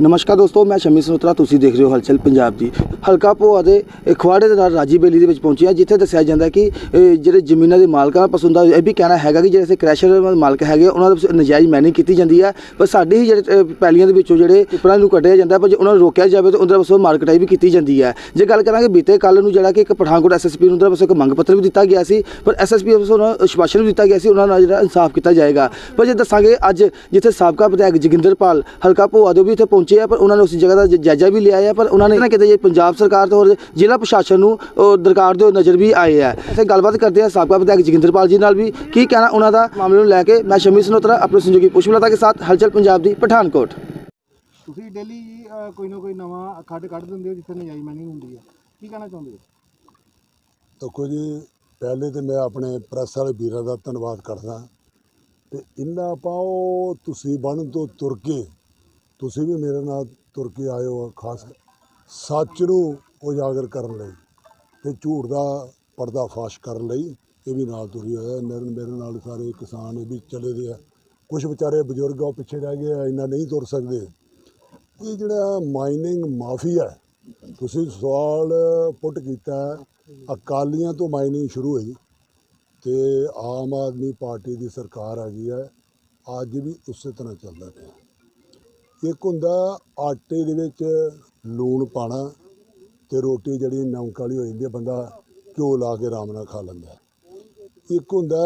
ਨਮਸਕਾਰ ਦੋਸਤੋ, ਮੈਂ ਸ਼ਮੀ ਸਨੋਤਰਾ ਤੁਸੀਂ ਦੇਖ ਰਹੇ ਹੋ ਹਲਚਲ ਪੰਜਾਬ ਦੀ ਹਲਕਾ ਭੋਆ ਦੇ ਖਵਾੜੇ ਦੇ ਨਾਲ ਰਾਜੀ ਬੇਲੀ ਦੇ ਵਿੱਚ ਪਹੁੰਚਿਆ ਜਿੱਥੇ ਦੱਸਿਆ ਜਾਂਦਾ ਕਿ ਜਿਹੜੇ ਜ਼ਮੀਨਾਂ ਦੇ ਮਾਲਕਾਂ ਪਸੰਦਾ ਇਹ ਵੀ ਕਹਿਣਾ ਹੈਗਾ ਕਿ ਜਿਹੜੇ ਸੇ ਕ੍ਰੈਸ਼ਰ ਮਾਲਕ ਹੈਗੇ ਉਹਨਾਂ ਦੇ ਨਜਾਇਜ਼ ਮੈਨਿੰਗ ਕੀਤੀ ਜਾਂਦੀ ਹੈ ਪਰ ਸਾਡੀ ਹੀ ਜਿਹੜੇ ਪੈਲੀਆਂ ਦੇ ਵਿੱਚੋਂ ਜਿਹੜੇ ਟਿੱਪਰਾਂ ਨੂੰ ਕੱਢਿਆ ਜਾਂਦਾ, ਪਰ ਜੇ ਉਹਨਾਂ ਨੂੰ ਰੋਕਿਆ ਜਾਵੇ, ਤਾਂ ਉਹਨਾਂ ਵੱਲੋਂ ਮਾਰਕਟਾਈ ਵੀ ਕੀਤੀ ਜਾਂਦੀ ਹੈ ਜੇ ਗੱਲ ਕਰਾਂਗੇ ਬੀਤੇ ਕੱਲ ਨੂੰ, ਜਿਹੜਾ ਕਿ ਇੱਕ ਪਠਾਨਕੋਟ ਐਸਐਸਪੀ ਨੂੰ ਉਹਨਾਂ ਵੱਲੋਂ ਇੱਕ ਮੰਗ ਪੱਤਰ ਵੀ ਦਿੱਤਾ ਗਿਆ ਸੀ, ਪਰ ਐਸਐਸਪੀ ਵੱਲੋਂ ਉਹਨਾਂ ਨੂੰ ਸ਼ਵਾਸ਼ਨ ਵੀ ਦਿੱਤਾ ਗਿਆ ਸੀ, ਉਹਨਾਂ ਨਾਲ ਜਿਹੜਾ ਇਨਸਾਫ ਕੀਤਾ ਜਾਏਗਾ। ਪਰ ਜੇ ਦੱਸਾਂਗੇ ਅੱਜ ਜਿੱਥੇ ਸਾਬਕਾ ਵਿਧਾਇਕ ਜੋਗਿੰਦਰਪਾਲ ਹਲਕਾ ਭੋਆ ਦੇ ਵੀ ਇੱਥੇ ਪਹੁੰਚੇ ਆ ਪਰ ਉਹਨਾਂ ਨੇ ਉਸ ਜਗ੍ਹਾ ਦਾ ਜ- ਜਾਇਜ਼ਾ ਵੀ ਲਿਆ ਹੈ ਪਰ ਉਹਨਾਂ ਨੇ ਨਾ ਕਿਤੇ ਪੰਜਾਬ ਸਰਕਾਰ ਤੇ ਹੋਰ ਜ਼ਿਲ੍ਹਾ ਪ੍ਰਸ਼ਾਸਨ ਨੂੰ ਉਹ ਦਰਕਾਰ ਦੇ ਨਜ਼ਰ ਵੀ ਆਏ ਆ। ਅਸੀਂ ਗੱਲਬਾਤ ਕਰਦੇ ਆ ਸਾਬਕਾ ਵਿਧਾਇਕ ਜੋਗਿੰਦਰਪਾਲ ਜੀ ਨਾਲ ਵੀ ਕੀ ਕਹਿਣਾ ਉਹਨਾਂ ਦਾ ਮਾਮਲੇ ਨੂੰ ਲੈ ਕੇ? ਮੈਂ ਸ਼ਮੀ ਸਨੋਤਰਾ ਆਪਣੇ ਸੰਯੋਗੀ ਪੁਸ਼ਪਲਤਾ ਕੇ ਸਾਥ ਹਲਚਲ ਪੰਜਾਬ ਦੀ ਪਠਾਨਕੋਟ। ਤੁਸੀਂ ਡੇਲੀ ਕੋਈ ਨਾ ਕੋਈ ਨਵਾਂ ਖੱਡ ਕੱਢ ਦਿੰਦੇ ਹੋ ਜਿੱਥੇ ਨਜਾਇਜ਼ ਮਾਈਨਿੰਗ ਹੁੰਦੀ ਹੈ ਕੀ ਕਹਿਣਾ ਚਾਹੁੰਦੇ ਹੋ? ਦੇਖੋ ਜੀ ਪਹਿਲੇ ਤੇ ਮੈਂ ਆਪਣੇ ਪ੍ਰੈਸ ਵਾਲੇ ਵੀਰਾਂ ਦਾ ਧੰਨਵਾਦ ਕਰਦਾ। ਤੇ ਇੰਨਾ ਪਾਓ ਤੁਸੀਂ ਬਣ ਤੋਂ ਤੁਰ ਕੇ ਤੁਸੀਂ ਵੀ ਮੇਰੇ ਨਾਲ ਤੁਰ ਕੇ ਆਏ ਹੋ ਖਾਸ ਸੱਚ ਨੂੰ ਉਜਾਗਰ ਕਰਨ ਲਈ ਤੇ ਝੂਠ ਦਾ ਪਰਦਾ ਫਾਸ਼ ਕਰਨ ਲਈ ਇਹ ਵੀ ਨਾਲ ਤੁਰੀ ਹੋਇਆ। ਮੇਰੇ ਮੇਰੇ ਨਾਲ ਸਾਰੇ ਕਿਸਾਨ ਇਹ ਵੀ ਚਲੇ ਦੇ ਆ। ਕੁਝ ਵਿਚਾਰੇ ਬਜ਼ੁਰਗ ਆ, ਉਹ ਪਿੱਛੇ ਰਹਿ ਗਏ ਆ, ਇੰਨਾ ਨਹੀਂ ਤੁਰ ਸਕਦੇ। ਇਹ ਜਿਹੜਾ ਮਾਈਨਿੰਗ ਮਾਫੀਆ ਤੁਸੀਂ ਸਵਾਲ ਪੁੱਟ ਕੀਤਾ ਅਕਾਲੀਆਂ ਤੋਂ ਮਾਈਨਿੰਗ ਸ਼ੁਰੂ ਹੋਈ ਤੇ ਆਮ ਆਦਮੀ ਪਾਰਟੀ ਦੀ ਸਰਕਾਰ ਆ ਗਈ ਹੈ, ਅੱਜ ਵੀ ਉਸੇ ਤਰ੍ਹਾਂ ਚੱਲਦਾ ਪਿਆ। ਇੱਕ ਹੁੰਦਾ ਆਟੇ ਦੇ ਵਿੱਚ ਲੂਣ ਪਾਣਾ ਤੇ ਰੋਟੀ ਜਿਹੜੀ ਨਮਕ ਵਾਲੀ ਹੋ ਜਾਂਦੀ ਹੈ ਬੰਦਾ ਘਿਓ ਲਾ ਕੇ ਆਰਾਮ ਨਾਲ ਖਾ ਲੈਂਦਾ। ਇੱਕ ਹੁੰਦਾ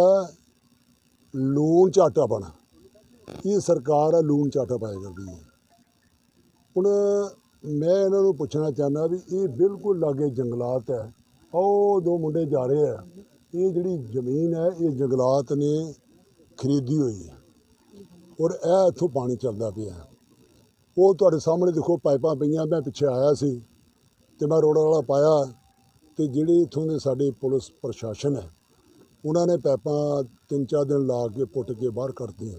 ਲੂਣ ਚਾਟਾ ਆਟਾ ਪਾਣਾ ਇਹ ਸਰਕਾਰ ਆ, ਲੂਣ ਚਾਟਾ ਪਾਇਆ ਕਰਦੀ ਹੈ ਹੁਣ ਮੈਂ ਇਹਨਾਂ ਨੂੰ ਪੁੱਛਣਾ ਚਾਹੁੰਦਾ ਵੀ ਇਹ ਬਿਲਕੁਲ ਲਾਗੇ ਜੰਗਲਾਤ ਹੈ ਉਹ ਦੋ ਮੁੰਡੇ ਜਾ ਰਹੇ ਆ। ਇਹ ਜਿਹੜੀ ਜ਼ਮੀਨ ਹੈ ਇਹ ਜੰਗਲਾਤ ਨੇ ਖਰੀਦੀ ਹੋਈ ਹੈ ਔਰ ਇਹ ਇੱਥੋਂ ਪਾਣੀ ਚੱਲਦਾ ਪਿਆ। ਉਹ ਤੁਹਾਡੇ ਸਾਹਮਣੇ ਦੇਖੋ ਪਾਈਪਾਂ ਪਈਆਂ, ਮੈਂ ਪਿੱਛੇ ਆਇਆ ਸੀ ਤੇ ਮੈਂ ਰੋਡ ਵਾਲਾ ਪਾਇਆ ਤੇ ਜਿਹੜੇ ਇੱਥੋਂ ਦੇ ਸਾਡੇ ਪੁਲਿਸ ਪ੍ਰਸ਼ਾਸਨ ਹੈ, ਉਹਨਾਂ ਨੇ ਪਾਈਪਾਂ ਤਿੰਨ ਚਾਰ ਦਿਨ ਲਾ ਕੇ ਪੁੱਟ ਕੇ ਬਾਹਰ ਕਰਤੀਆਂ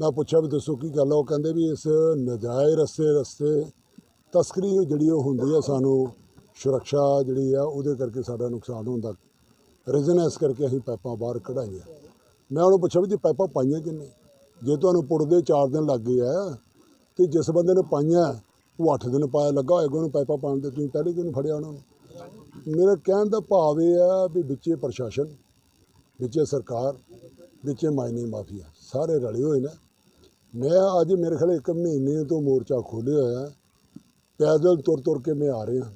ਮੈਂ ਪੁੱਛਿਆ ਵੀ ਦੱਸੋ ਕੀ ਗੱਲ ਆ, ਉਹ ਕਹਿੰਦੇ ਵੀ ਇਸ ਨਜਾਇਜ਼ ਰਸਤੇ ਰਸਤੇ ਤਸਕਰੀ ਜਿਹੜੀ ਉਹ ਹੁੰਦੀ ਆ ਸਾਨੂੰ ਸੁਰੱਖਿਆ ਜਿਹੜੀ ਆ ਉਹਦੇ ਕਰਕੇ ਸਾਡਾ ਨੁਕਸਾਨ ਹੁੰਦਾ ਰੀਜ਼ਨ ਇਸ ਕਰਕੇ ਅਸੀਂ ਪਾਈਪਾਂ ਬਾਹਰ ਕਢਾਈਆਂ। ਮੈਂ ਉਹਨੂੰ ਪੁੱਛਿਆ ਵੀ ਜੀ ਪਾਈਪਾਂ ਪਾਈਆਂ ਕਿੰਨੇ? ਜੇ ਤੁਹਾਨੂੰ ਪੁੱਟਦੇ 4 ਦਿਨ ਲੱਗ ਗਏ ਆ ਤੇ ਜਿਸ ਬੰਦੇ ਨੇ ਪਾਈਆਂ, ਉਹ 8 ਦਿਨ ਪਾਇਆ ਲੱਗਾ ਹੋਏਗਾ ਉਹਨੂੰ ਪਾਈਪਾਂ ਪਾਉਣ ਦੇ ਤੁਸੀਂ ਪਹਿਲੇ ਕਿਉਂ ਫੜਿਆ ਉਹਨਾਂ ਨੂੰ। ਮੇਰੇ ਕਹਿਣ ਦਾ ਭਾਵ ਇਹ ਆ ਵੀ ਵਿੱਚੇ ਪ੍ਰਸ਼ਾਸਨ, ਵਿੱਚੇ ਸਰਕਾਰ, ਵਿੱਚੇ ਮਾਈਨਿੰਗ ਮਾਫੀਆ, ਸਾਰੇ ਰਲੇ ਹੋਏ ਨੇ। ਮੈਂ ਅੱਜ ਮੇਰੇ ਖਿਆਲ ਇੱਕ ਮਹੀਨੇ ਤੋਂ ਮੋਰਚਾ ਖੋਲ੍ਹਿਆ ਹੋਇਆ, ਪੈਦਲ ਤੁਰ ਤੁਰ ਕੇ ਮੈਂ ਆ ਰਿਹਾ।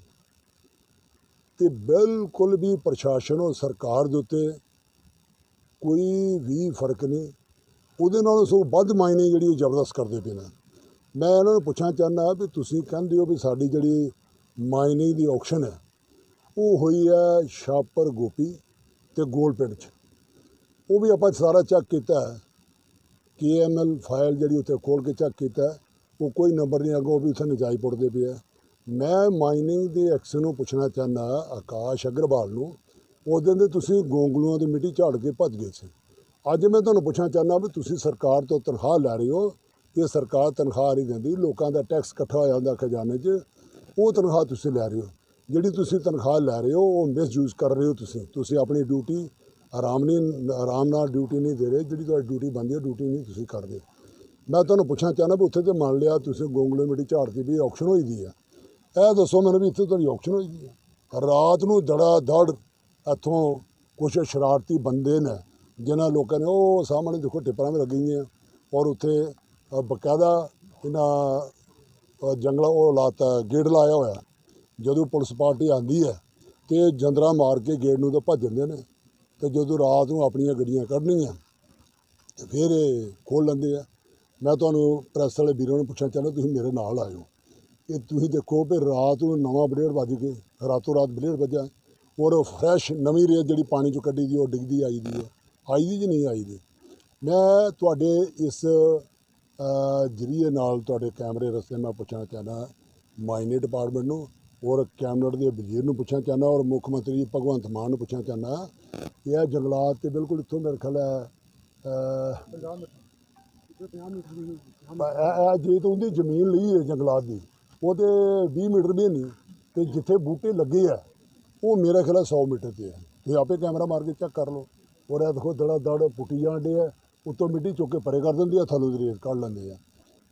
ਤੇ ਬਿਲਕੁਲ ਵੀ ਪ੍ਰਸ਼ਾਸਨ ਔਰ ਸਰਕਾਰ ਦੇ ਉੱਤੇ ਕੋਈ ਵੀ ਫ਼ਰਕ ਨਹੀਂ। ਉਹਦੇ ਨਾਲੋਂ ਸੋ ਵੱਧ ਮਾਇਨੇ ਜਿਹੜੀ ਉਹ ਜ਼ਬਰਦਸਤ ਕਰਦੇ ਪਏ ਨੇ। ਮੈਂ ਇਹਨਾਂ ਨੂੰ ਪੁੱਛਣਾ ਚਾਹੁੰਦਾ ਵੀ ਤੁਸੀਂ ਕਹਿੰਦੇ ਹੋ ਵੀ ਸਾਡੀ ਜਿਹੜੀ ਮਾਈਨਿੰਗ ਦੀ ਆਕਸ਼ਨ ਹੈ, ਉਹ ਹੋਈ ਹੈ ਸ਼ਾਪਰ ਗੋਪੀ ਤੇ ਗੋਲ ਪਿੰਡ 'ਚ। ਉਹ ਵੀ ਆਪਾਂ ਸਾਰਾ ਚੈੱਕ ਕੀਤਾ ਹੈ। ਕੇਐਮਐਲ ਫਾਈਲ ਜਿਹੜੀ ਉੱਥੇ ਖੋਲ ਕੇ ਚੈੱਕ ਕੀਤਾ ਉਹ ਕੋਈ ਨੰਬਰ ਨਹੀਂ ਅੱਗੋਂ ਉਹ ਵੀ ਉੱਥੇ ਨਜਾਇਜ਼ ਪੁੱਟਦੇ ਪਏ ਆ। ਮੈਂ ਮਾਈਨਿੰਗ ਦੇ ਐਕਸ ਨੂੰ ਪੁੱਛਣਾ ਚਾਹੁੰਦਾ ਆਕਾਸ਼ ਅਗਰਵਾਲ ਨੂੰ ਉਸ ਦਿਨ ਦੇ ਤੁਸੀਂ ਗੋਂਗਲੂਆਂ ਦੀ ਮਿੱਟੀ ਝਾੜ ਕੇ ਭੱਜ ਗਏ ਸੀ। ਅੱਜ ਮੈਂ ਤੁਹਾਨੂੰ ਪੁੱਛਣਾ ਚਾਹੁੰਦਾ ਵੀ ਤੁਸੀਂ ਸਰਕਾਰ ਤੋਂ ਤਨਖਾਹ ਲੈ ਰਹੇ ਹੋ ਇਹ ਸਰਕਾਰ ਤਨਖਾਹ ਨਹੀਂ ਦਿੰਦੀ, ਲੋਕਾਂ ਦਾ ਟੈਕਸ ਇਕੱਠਾ ਹੋਇਆ ਹੁੰਦਾ ਖਜ਼ਾਨੇ 'ਚ, ਉਹ ਤਨਖਾਹ ਤੁਸੀਂ ਲੈ ਰਹੇ ਹੋ। ਜਿਹੜੀ ਤੁਸੀਂ ਤਨਖਾਹ ਲੈ ਰਹੇ ਹੋ, ਉਹ ਮਿਸਯੂਜ਼ ਕਰ ਰਹੇ ਹੋ ਤੁਸੀਂ। ਤੁਸੀਂ ਆਪਣੀ ਡਿਊਟੀ ਆਰਾਮ ਨਹੀਂ, ਆਰਾਮ ਨਾਲ ਡਿਊਟੀ ਨਹੀਂ ਦੇ ਰਹੇ, ਜਿਹੜੀ ਤੁਹਾਡੀ ਡਿਊਟੀ ਬਣਦੀ ਹੈ ਡਿਊਟੀ ਨਹੀਂ ਤੁਸੀਂ ਕਰਦੇ। ਮੈਂ ਤੁਹਾਨੂੰ ਪੁੱਛਣਾ ਚਾਹੁੰਦਾ ਵੀ ਉੱਥੇ ਤੇ ਮੰਨ ਲਿਆ ਤੁਸੀਂ ਗੋਂਗਲੇ ਮਿੱਟੀ ਝਾੜਦੀ ਵੀ ਆਕਸ਼ਨ ਹੋਈ ਦੀ ਆ। ਇਹ ਦੱਸੋ ਮੈਨੂੰ ਵੀ ਇੱਥੇ ਤੁਹਾਡੀ ਆਕਸ਼ਨ ਹੋਈ ਦੀ ਆ। ਰਾਤ ਨੂੰ ਦੜਾ ਦੜ ਇੱਥੋਂ ਕੁਛ ਸ਼ਰਾਰਤੀ ਬੰਦੇ ਨੇ, ਜਿਨ੍ਹਾਂ ਲੋਕਾਂ ਨੇ ਉਹ ਸਾਹਮਣੇ ਦੇਖੋ ਟਿੱਪਰਾਂ ਵੀ ਲੱਗੀਆਂ ਔਰ ਉੱਥੇ ਬਕਾਇਦਾ ਇਹਨਾਂ ਅ, ਜੰਗਲਾ ਉਹ ਲਾਤਾ ਗੇੜ ਲਾਇਆ ਹੋਇਆ। ਜਦੋਂ ਪੁਲਿਸ ਪਾਰਟੀ ਆਂਦੀ ਹੈ ਤੇ ਜੰਦਰਾ ਮਾਰ ਕੇ ਗੇਟ ਨੂੰ ਤਾਂ ਭੱਜ ਜਾਂਦੇ ਨੇ। ਤੇ ਜਦੋਂ ਰਾਤ ਨੂੰ ਆਪਣੀਆਂ ਗੱਡੀਆਂ ਕੱਢਣੀਆਂ ਤੇ ਫਿਰ ਇਹ ਖੋਲ ਲੈਂਦੇ ਆ। ਮੈਂ ਤੁਹਾਨੂੰ ਪ੍ਰੈਸ ਵਾਲੇ ਵੀਰਾਂ ਨੂੰ ਪੁੱਛਣਾ ਚਾਹੁੰਦਾ ਤੁਸੀਂ ਮੇਰੇ ਨਾਲ ਆਇਓ। ਇਹ ਤੁਸੀਂ ਦੇਖੋ ਵੀ ਰਾਤ ਨੂੰ ਨਵਾਂ ਬਲੇਡ ਵੱਜ ਕੇ ਰਾਤੋਂ ਰਾਤ ਬਲੇਡ ਵੱਜਾ ਔਰ ਫਰੈਸ਼ ਨਵੀਂ ਰੇਤ ਜਿਹੜੀ ਪਾਣੀ ਚੋਂ ਕੱਢੀ ਦੀ ਉਹ ਡਿੱਗਦੀ ਆਈ ਦੀ ਹੈ। ਆਈ ਦੀ ਜਾਂ ਨਹੀਂ ਆਈ ਦੀ? ਮੈਂ ਤੁਹਾਡੇ ਇਸ ਜਰੀਏ ਨਾਲ ਤੁਹਾਡੇ ਕੈਮਰੇ ਰਸਤੇ ਮੈਂ ਪੁੱਛਣਾ ਚਾਹੁੰਦਾ ਮਾਈਨਿੰਗ ਡਿਪਾਰਟਮੈਂਟ ਨੂੰ ਔਰ ਕੈਬਨਿਟ ਦੇ ਵਜ਼ੀਰ ਨੂੰ ਪੁੱਛਣਾ ਚਾਹੁੰਦਾ ਔਰ ਮੁੱਖ ਮੰਤਰੀ ਭਗਵੰਤ ਮਾਨ ਨੂੰ ਪੁੱਛਣਾ ਚਾਹੁੰਦਾ। ਕਿ ਇਹ ਜੰਗਲਾਤ ਤੇ ਬਿਲਕੁਲ ਇੱਥੋਂ ਮੇਰੇ ਖਿਆਲ ਹੈ ਜੇ ਤਾਂ ਉਹਦੀ ਜ਼ਮੀਨ ਲਈ ਹੈ ਜੰਗਲਾਤ ਦੀ। ਉਹ ਤੇ 20 ਮੀਟਰ ਵੀ ਨਹੀਂ ਤੇ ਜਿੱਥੇ ਬੂਟੇ ਲੱਗੇ ਆ, ਉਹ ਮੇਰਾ ਖਿਆਲ ਹੈ 100 ਮੀਟਰ ਤੇ ਹੈ। ਤੁਸੀਂ ਆਪੇ ਕੈਮਰਾ ਮਾਰ ਕੇ ਚੈੱਕ ਕਰ ਲਓ। ਔਰ ਇਹ ਦੇਖੋ ਦੜਾ ਦੜ ਪੁੱਟੀ ਜਾਂਦੇ ਆ। ਉੱਤੋਂ ਮਿੱਟੀ ਚੁੱਕ ਕੇ ਪਰੇ ਕਰ ਦਿੰਦੀ ਆ, ਥੱਲੋਂ ਦੀ ਰੇਤ ਕੱਢ ਲੈਂਦੇ ਆ।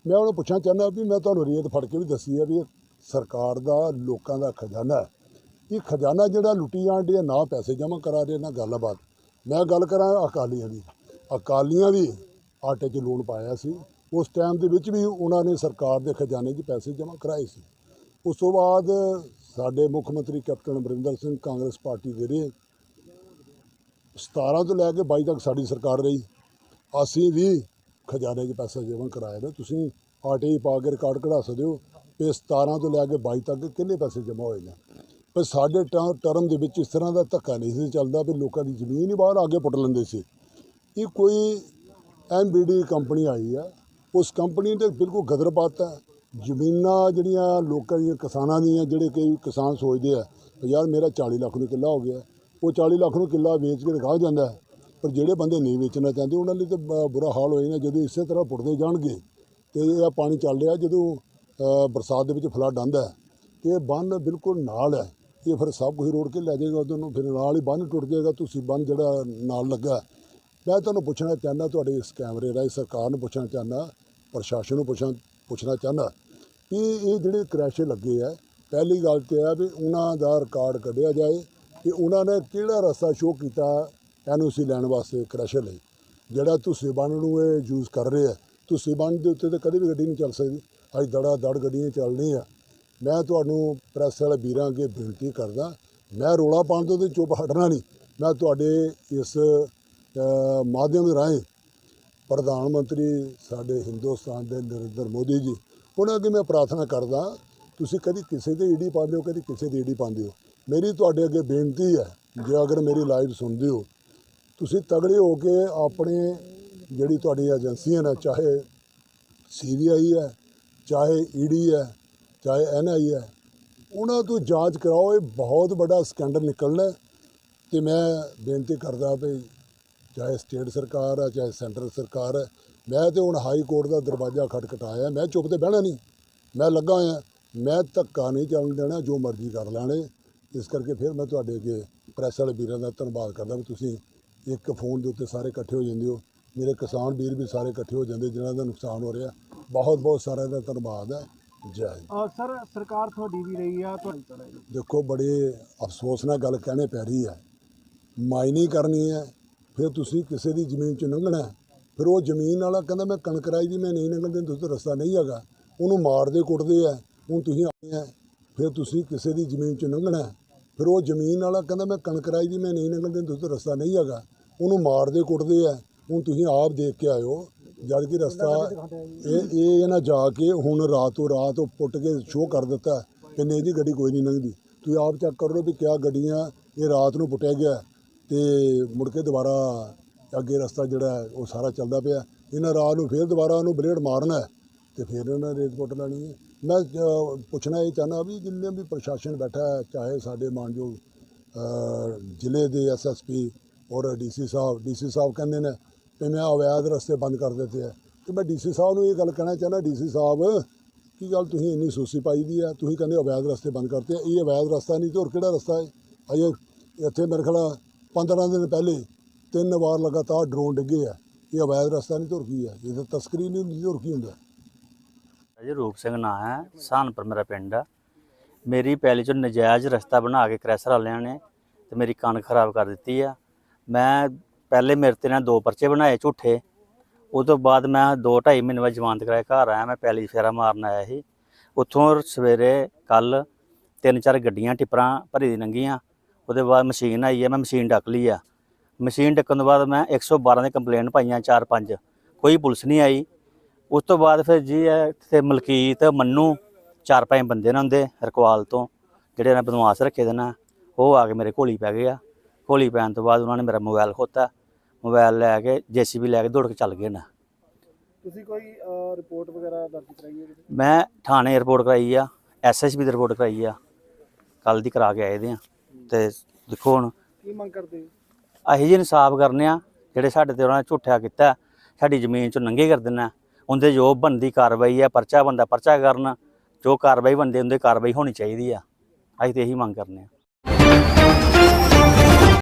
ਮੈਂ ਉਹਨੂੰ ਪੁੱਛਣਾ ਚਾਹੁੰਦਾ ਵੀ ਮੈਂ ਤੁਹਾਨੂੰ ਰੇਤ ਫੜ ਕੇ ਵੀ ਦੱਸੀ ਹੈ ਵੀ ਇਹ ਸਰਕਾਰ ਦਾ, ਲੋਕਾਂ ਦਾ ਖਜ਼ਾਨਾ ਇਹ ਖਜ਼ਾਨਾ ਜਿਹੜਾ ਲੁੱਟੀ ਜਾਣ ਆ, ਨਾ ਪੈਸੇ ਜਮ੍ਹਾਂ ਕਰਾ ਰਹੇ ਨਾ ਗੱਲਬਾਤ। ਮੈਂ ਗੱਲ ਕਰਾਂ ਅਕਾਲੀਆਂ ਦੀ। ਅਕਾਲੀਆਂ ਵੀ ਆਟੇ 'ਚ ਲੂਣ ਪਾਇਆ ਸੀ। ਉਸ ਟਾਈਮ ਦੇ ਵਿੱਚ ਵੀ ਉਹਨਾਂ ਨੇ ਸਰਕਾਰ ਦੇ ਖਜ਼ਾਨੇ 'ਚ ਪੈਸੇ ਜਮ੍ਹਾਂ ਕਰਾਏ ਸੀ। ਉਸ ਤੋਂ ਬਾਅਦ ਸਾਡੇ ਮੁੱਖ ਮੰਤਰੀ ਕੈਪਟਨ ਅਮਰਿੰਦਰ ਸਿੰਘ ਕਾਂਗਰਸ ਪਾਰਟੀ ਦੇ ਰਹੇ। 17 ਤੋਂ ਲੈ ਕੇ 22 ਤੱਕ ਸਾਡੀ ਸਰਕਾਰ ਰਹੀ। ਅਸੀਂ ਵੀ ਖਜ਼ਾਨੇ 'ਚ ਪੈਸਾ ਜਮ੍ਹਾਂ ਕਰਾਇਆ ਨੇ, ਤੁਸੀਂ ਆਟੇ ਹੀ ਪਾ ਕੇ ਰਿਕਾਰਡ ਕਢਾ ਸਕਦੇ ਹੋ ਕਿ 17 ਤੋਂ ਲੈ ਕੇ 22 ਤੱਕ ਕਿੰਨੇ ਪੈਸੇ ਜਮ੍ਹਾਂ ਹੋਏ ਨੇ। ਪਰ ਸਾਡੇ ਟਰ- ਟਰਮ ਦੇ ਵਿੱਚ ਇਸ ਤਰ੍ਹਾਂ ਦਾ ਧੱਕਾ ਨਹੀਂ ਸੀ ਚੱਲਦਾ ਵੀ ਲੋਕਾਂ ਦੀ ਜ਼ਮੀਨ ਹੀ ਬਾਹਰ ਆ ਕੇ ਪੁੱਟ ਲੈਂਦੇ ਸੀ। ਇਹ ਕੋਈ ਐਮਬੀਡੀ ਕੰਪਨੀ ਆਈ ਹੈ ਉਸ ਕੰਪਨੀ ਨੇ ਬਿਲਕੁਲ ਗਦਰ ਪਾਤਾ ਜ਼ਮੀਨਾਂ ਜਿਹੜੀਆਂ ਲੋਕਾਂ ਦੀਆਂ, ਕਿਸਾਨਾਂ ਦੀਆਂ, ਜਿਹੜੇ ਕਈ ਕਿਸਾਨ ਸੋਚਦੇ ਆ, ਵੀ ਯਾਰ ਮੇਰਾ 40 ਲੱਖ ਨੂੰ ਕਿੱਲਾ ਹੋ ਗਿਆ, ਉਹ 40 ਲੱਖ ਨੂੰ ਕਿੱਲਾ ਵੇਚ ਕੇ ਦਿਖਾ ਜਾਂਦਾ ਪਰ ਜਿਹੜੇ ਬੰਦੇ ਨਹੀਂ ਵੇਚਣਾ ਚਾਹੁੰਦੇ, ਉਹਨਾਂ ਲਈ ਤਾਂ ਬੁਰਾ ਹਾਲ ਹੋਏਗਾ ਜਦੋਂ ਇਸੇ ਤਰ੍ਹਾਂ ਪੁੱਟਦੇ ਜਾਣਗੇ। ਤੇ ਇਹ ਪਾਣੀ ਚੱਲ ਰਿਹਾ, ਜਦੋਂ ਬਰਸਾਤ ਦੇ ਵਿੱਚ ਫਲੱਡ ਆਉਂਦਾ ਹੈ, ਤੇ ਬੰਨ ਬਿਲਕੁਲ ਨਾਲ ਹੈ। ਇਹ ਫਿਰ ਸਭ ਕੁਝ ਰੋੜ ਕੇ ਲੈ ਜਾਏਗਾ ਉਦੋਂ ਨੂੰ ਫਿਰ ਨਾਲ ਹੀ ਬੰਨ ਟੁੱਟ ਜਾਏਗਾ, ਤੁਸੀਂ ਬੰਨ ਜਿਹੜਾ ਨਾਲ ਲੱਗਾ ਮੈਂ ਤੁਹਾਨੂੰ ਪੁੱਛਣਾ ਚਾਹੁੰਦਾ, ਤੁਹਾਡੇ ਇਸ ਕੈਮਰੇ ਰਾਹੀਂ ਸਰਕਾਰ ਨੂੰ ਪੁੱਛਣਾ ਚਾਹੁੰਦਾ, ਪ੍ਰਸ਼ਾਸਨ ਨੂੰ ਪੁੱਛਣਾ ਪੁੱਛਣਾ ਚਾਹੁੰਦਾ ਕਿ ਇਹ ਜਿਹੜੇ ਕ੍ਰੈਸ਼ ਲੱਗੇ ਆ ਪਹਿਲੀ ਗੱਲ ਤੇ ਹੈ ਵੀ ਉਹਨਾਂ ਦਾ ਰਿਕਾਰਡ ਕੱਢਿਆ ਜਾਏ ਕਿ ਉਹਨਾਂ ਨੇ ਕਿਹੜਾ ਰਸਤਾ ਸ਼ੋਅ ਕੀਤਾ ਐਨਓਸੀ ਲੈਣ ਵਾਸਤੇ ਕ੍ਰੈਸ਼ ਲਈ। ਜਿਹੜਾ ਤੁਸੀਂ ਬੰਨ ਨੂੰ ਇਹ ਯੂਜ਼ ਕਰ ਰਹੇ ਆ, ਤੁਸੀਂ ਬੰਨ ਦੇ ਉੱਤੇ ਤਾਂ ਕਦੇ ਵੀ ਗੱਡੀ ਨਹੀਂ ਚੱਲ ਸਕਦੀ। ਅੱਜ ਦੜਾ ਦੜ ਗੱਡੀਆਂ ਚੱਲਦੀਆਂ ਮੈਂ ਤੁਹਾਨੂੰ ਪ੍ਰੈਸ ਵਾਲੇ ਵੀਰਾਂ ਅੱਗੇ ਬੇਨਤੀ ਕਰਦਾ, ਮੈਂ ਰੋਲਾ ਪਾਉਣ ਤੋਂ ਤੇ ਚੁੱਪ ਹਟਣਾ ਨਹੀਂ। ਮੈਂ ਤੁਹਾਡੇ ਇਸ ਮਾਧਿਅਮ ਰਾਹੀਂ ਪ੍ਰਧਾਨ ਮੰਤਰੀ ਸਾਡੇ ਹਿੰਦੁਸਤਾਨ ਦੇ ਨਰਿੰਦਰ ਮੋਦੀ ਜੀ, ਉਹਨਾਂ ਅੱਗੇ ਮੈਂ ਪ੍ਰਾਰਥਨਾ ਕਰਦਾ, ਤੁਸੀਂ ਕਦੀ ਕਿਸੇ ਦੇ ਈਡੀ ਪਾਉਂਦੇ ਹੋ, ਕਦੀ ਕਿਸੇ ਦੀ ਈਡੀ ਪਾਉਂਦੇ ਹੋ। ਮੇਰੀ ਤੁਹਾਡੇ ਅੱਗੇ ਬੇਨਤੀ ਹੈ, ਜੇ ਅਗਰ ਮੇਰੀ ਲਾਈਵ ਸੁਣਦੇ ਹੋ ਤੁਸੀਂ ਤਗੜੇ ਹੋ ਕੇ ਆਪਣੇ ਜਿਹੜੀ ਤੁਹਾਡੀ ਏਜੰਸੀਆਂ ਨੇ, ਚਾਹੇ ਸੀਬੀਆਈ ਹੈ, ਚਾਹੇ ਈਡੀ ਹੈ, ਚਾਹੇ ਐਨਆਈ ਹੈ, ਉਹਨਾਂ ਤੋਂ ਜਾਂਚ ਕਰਾਓ, ਇਹ ਬਹੁਤ ਵੱਡਾ ਸਕੈਂਡਲ ਨਿਕਲਣਾ ਹੈ। ਤੇ ਮੈਂ ਬੇਨਤੀ ਕਰਦਾ ਵੀ ਚਾਹੇ ਸਟੇਟ ਸਰਕਾਰ ਹੈ, ਚਾਹੇ ਸੈਂਟਰ ਸਰਕਾਰ ਹੈ, ਮੈਂ ਤੇ ਹੁਣ ਹਾਈ ਕੋਰਟ ਦਾ ਦਰਵਾਜ਼ਾ ਖਟਖਟਾਇਆ, ਮੈਂ ਚੁੱਪ ਤੇ ਬਹਿਣਾ ਨਹੀਂ। ਮੈਂ ਲੱਗਾ ਹੋਇਆ ਮੈਂ ਧੱਕਾ ਨਹੀਂ ਚੱਲਣ ਦੇਣਾ, ਜੋ ਮਰਜ਼ੀ ਕਰ ਲੈਣੇ। ਇਸ ਕਰਕੇ ਫਿਰ ਮੈਂ ਤੁਹਾਡੇ ਅੱਗੇ ਪ੍ਰੈਸ ਵਾਲੇ ਵੀਰਾਂ ਦਾ ਧੰਨਵਾਦ ਕਰਦਾ ਵੀ ਤੁਸੀਂ ਇੱਕ ਫੋਨ ਦੇ ਉੱਤੇ ਸਾਰੇ ਇਕੱਠੇ ਹੋ ਜਾਂਦੇ ਹੋ। ਮੇਰੇ ਕਿਸਾਨ ਵੀਰ ਵੀ ਸਾਰੇ ਇਕੱਠੇ ਹੋ ਜਾਂਦੇ ਜਿਨ੍ਹਾਂ ਦਾ ਨੁਕਸਾਨ ਹੋ ਰਿਹਾ। ਬਹੁਤ ਬਹੁਤ ਸਾਰਿਆਂ ਦਾ ਧੰਨਵਾਦ ਹੈ। ਜੈ ਹਿੰਦ। ਸਰ ਸਰਕਾਰ ਤੁਹਾਡੀ ਵੀ ਰਹੀ ਆ ਤੁਹਾਡੀ ਤਾਂ ਰਹੀ ਦੇਖੋ ਬੜੇ ਅਫਸੋਸ ਨਾਲ ਗੱਲ ਕਹਿਣੇ ਪੈ ਰਹੀ ਹੈ। ਮਾਇਨੀ ਕਰਨੀ ਹੈ ਫਿਰ ਤੁਸੀਂ ਕਿਸੇ ਦੀ ਜ਼ਮੀਨ 'ਚ ਲੰਘਣਾ। ਫਿਰ ਉਹ ਜ਼ਮੀਨ ਵਾਲਾ ਕਹਿੰਦਾ ਮੈਂ ਕਣਕ ਰਾਈ ਦੀ ਮੈਂ ਨਹੀਂ ਲੰਘਣ ਤੁਸੀਂ ਰਸਤਾ ਨਹੀਂ ਹੈਗਾ। ਉਹਨੂੰ ਮਾਰਦੇ ਕੁੱਟਦੇ ਆ ਹੁਣ ਤੁਸੀਂ ਆਏ ਆ ਫਿਰ ਤੁਸੀਂ ਕਿਸੇ ਦੀ ਜ਼ਮੀਨ 'ਚ ਲੰਘਣਾ। ਫਿਰ ਉਹ ਜ਼ਮੀਨ ਵਾਲਾ ਕਹਿੰਦਾ ਮੈਂ ਕਣਕ ਰਾਈ ਦੀ ਮੈਂ ਨਹੀਂ ਦਿੰਦਾ ਤੁਸੀਂ ਰਸਤਾ ਨਹੀਂ ਹੈਗਾ। ਉਹਨੂੰ ਮਾਰਦੇ ਕੁੱਟਦੇ ਆ। ਹੁਣ ਤੁਸੀਂ ਆਪ ਦੇਖ ਕੇ ਆਇਓ ਜਦ ਕਿ ਰਸਤਾ ਇਹ ਇਹ ਨਾ ਜਾ ਕੇ ਹੁਣ ਰਾਤੋਂ ਰਾਤ ਉਹ ਪੁੱਟ ਕੇ ਸ਼ੋਅ ਕਰ ਦਿੱਤਾ ਕਿ ਨਹੀਂ ਜੀ ਗੱਡੀ ਕੋਈ ਨਹੀਂ ਲੰਘਦੀ। ਤੁਸੀਂ ਆਪ ਚੈੱਕ ਕਰੋ ਵੀ ਕਿਆ ਗੱਡੀਆਂ ਇਹ ਰਾਤ ਨੂੰ ਪੁੱਟਿਆ ਗਿਆ ਤੇ ਮੁੜ ਕੇ ਦੁਬਾਰਾ ਅੱਗੇ ਰਸਤਾ ਜਿਹੜਾ ਉਹ ਸਾਰਾ ਚੱਲਦਾ ਪਿਆ। ਇਹਨਾਂ ਰਾਤ ਨੂੰ ਫਿਰ ਦੁਬਾਰਾ ਉਹਨੂੰ ਬਲੇਡ ਮਾਰਨਾ ਤੇ ਫਿਰ ਉਹਨਾਂ ਨੇ ਰੇਤ ਪੁੱਟ ਲੈਣੀ ਹੈ। ਮੈਂ ਪੁੱਛਣਾ ਇਹ ਚਾਹੁੰਦਾ ਵੀ ਜਿੰਨੇ ਵੀ ਪ੍ਰਸ਼ਾਸਨ ਬੈਠਾ ਹੈ, ਚਾਹੇ ਸਾਡੇ ਮਾਨਯੋਗ ਜ਼ਿਲ੍ਹੇ ਦੇ ਐਸਐਸਪੀ ਔਰ ਡੀਸੀ ਸਾਹਿਬ ਡੀਸੀ ਸਾਹਿਬ ਕਹਿੰਦੇ ਨੇ ਕਿ ਮੈਂ ਅਵੈਧ ਰਸਤੇ ਬੰਦ ਕਰ ਦਿੱਤੇ ਆ। ਤੇ ਮੈਂ ਡੀਸੀ ਸਾਹਿਬ ਨੂੰ ਇਹ ਗੱਲ ਕਹਿਣਾ ਚਾਹੁੰਦਾ ਡੀਸੀ ਸਾਹਿਬ, ਕੀ ਗੱਲ ਤੁਸੀਂ ਇੰਨੀ ਸੂਸੀ ਪਾਈ ਦੀ ਆ? ਤੁਸੀਂ ਕਹਿੰਦੇ ਅਵੈਧ ਰਸਤੇ ਬੰਦ ਕਰਤੇ ਆ। ਇਹ ਅਵੈਧ ਰਸਤਾ ਨਹੀਂ ਤੇ ਹੋਰ ਕਿਹੜਾ ਰਸਤਾ ਹੈ? ਅਜੇ ਇੱਥੇ ਮੇਰੇ ਖਿਆਲ 15 ਦਿਨ ਪਹਿਲੇ ਤਿੰਨ ਵਾਰ ਲਗਾਤਾਰ ਡਰੋਨ ਡਿੱਗੇ ਆ। ਇਹ ਅਵੈਧ ਰਸਤਾ ਨਹੀਂ ਤੇ ਹੋਰ ਕੀ ਹੈ ਇਹ ਤਸਕਰੀ ਨਹੀਂ ਹੁੰਦੀ ਤੇ ਕੀ ਹੁੰਦਾ? ਜੀ, ਰੂਪ ਸਿੰਘ ਨਾਂ ਹੈ, ਸਹਾਨਪੁਰ ਮੇਰਾ ਪਿੰਡ ਆ ਮੇਰੀ ਪੈਲੀ ਚੋਂ ਨਜਾਇਜ਼ ਰਸਤਾ ਬਣਾ ਕੇ ਕ੍ਰੈਸ਼ਰ ਵਾਲਿਆਂ ਨੇ ਤੇ ਮੇਰੀ ਕਣਕ ਖਰਾਬ ਕਰ ਦਿੱਤੀ ਆ। ਮੈਂ ਪਹਿਲੇ ਮੇਰੇ ਤੇ ਨਾ ਦੋ ਪਰਚੇ ਬਣਾਏ ਝੂਠੇ। ਉਹ ਤੋਂ ਬਾਅਦ ਮੈਂ 2.5 ਮਹੀਨੇ ਬਾਅਦ ਜ਼ਮਾਨਤ ਕਰਾਏ ਘਰ ਆਇਆ, ਮੈਂ ਪੈਲੀ 'ਚ ਫੇਰਾ ਮਾਰਨ ਆਇਆ ਸੀ। ਉੱਥੋਂ ਸਵੇਰੇ ਕੱਲ ਤਿੰਨ ਚਾਰ ਗੱਡੀਆਂ ਟਿੱਪਰਾਂ ਭਰੀ ਦੀ ਲੰਘੀਆਂ। ਉਹਦੇ ਬਾਅਦ ਮਸ਼ੀਨ ਆਈ ਹੈ ਮੈਂ ਮਸ਼ੀਨ ਡੱਕ ਲਈ ਆ। ਮਸ਼ੀਨ ਡੱਕਣ ਤੋਂ ਬਾਅਦ ਮੈਂ 112 ਦੇ ਕੰਪਲੇਂਟ ਪਾਈਆਂ ਚਾਰ ਪੰਜ। ਕੋਈ ਪੁਲਿਸ ਨਹੀਂ ਆਈ। ਉਸ ਤੋਂ ਬਾਅਦ ਫਿਰ ਜੀ ਇਹ ਤੇ ਮਲਕੀਤ ਮੰਨੂ ਚਾਰ ਪੰਜ ਬੰਦੇ ਨੇ ਹੁੰਦੇ ਰਕਵਾਲ ਤੋਂ ਜਿਹੜੇ ਨੇ ਬਦਮਾਸ਼ ਰੱਖੇ ਦੇ ਨਾ ਉਹ ਆ ਕੇ ਮੇਰੇ ਕੋਲੀ ਪੈ ਗਏ ਆ। ਕੋਲੀ ਪੈਣ ਤੋਂ ਬਾਅਦ ਉਹਨਾਂ ਨੇ ਮੇਰਾ ਮੋਬਾਈਲ ਖੋਤਾ। ਮੋਬਾਈਲ ਲੈ ਕੇ ਜੀਸੀਬੀ ਲੈ ਕੇ ਦੌੜ ਕੇ ਚੱਲ ਗਏ ਨਾ। ਤੁਸੀਂ ਕੋਈ ਰਿਪੋਰਟ ਵਗੈਰਾ ਦਰਜ ਕਰਾਈ ਹੈ? ਮੈਂ ਥਾਣੇ ਰਿਪੋਰਟ ਕਰਾਈ ਆ ਐਸਐਸਬੀ ਦੀ ਰਿਪੋਰਟ ਕਰਾਈ ਆ। ਕੱਲ ਦੀ ਕਰਾ ਕੇ ਆਏ ਦੇ ਆ। ਤੇ ਦੇਖੋ ਹੁਣ। ਕੀ ਮੰਗ ਕਰਦੇ ਹੋ? ਅਸੀਂ ਜੀ ਇਨਸਾਫ ਕਰਨੇ ਆ। ਜਿਹੜੇ ਸਾਡੇ ਤੇ ਉਹਨਾਂ ਨੇ ਝੂਠਿਆ ਕੀਤਾ ਸਾਡੀ ਜ਼ਮੀਨ ਚੋਂ ਨੰਗੇ ਕਰ ਦੇਣਾ ਉਹਦੇ ਜੋ ਬਣਦੀ ਕਾਰਵਾਈ ਹੈ ਪਰਚਾ ਬੰਦਾ ਪਰਚਾ ਕਰਨ, ਜੋ ਕਾਰਵਾਈ ਬੰਦੇ ਉਹਦੇ ਕਾਰਵਾਈ ਹੋਣੀ ਚਾਹੀਦੀ ਆ। ਅਸੀਂ ਤੇ ਇਹੀ ਮੰਗ ਕਰਨੇ ਆ।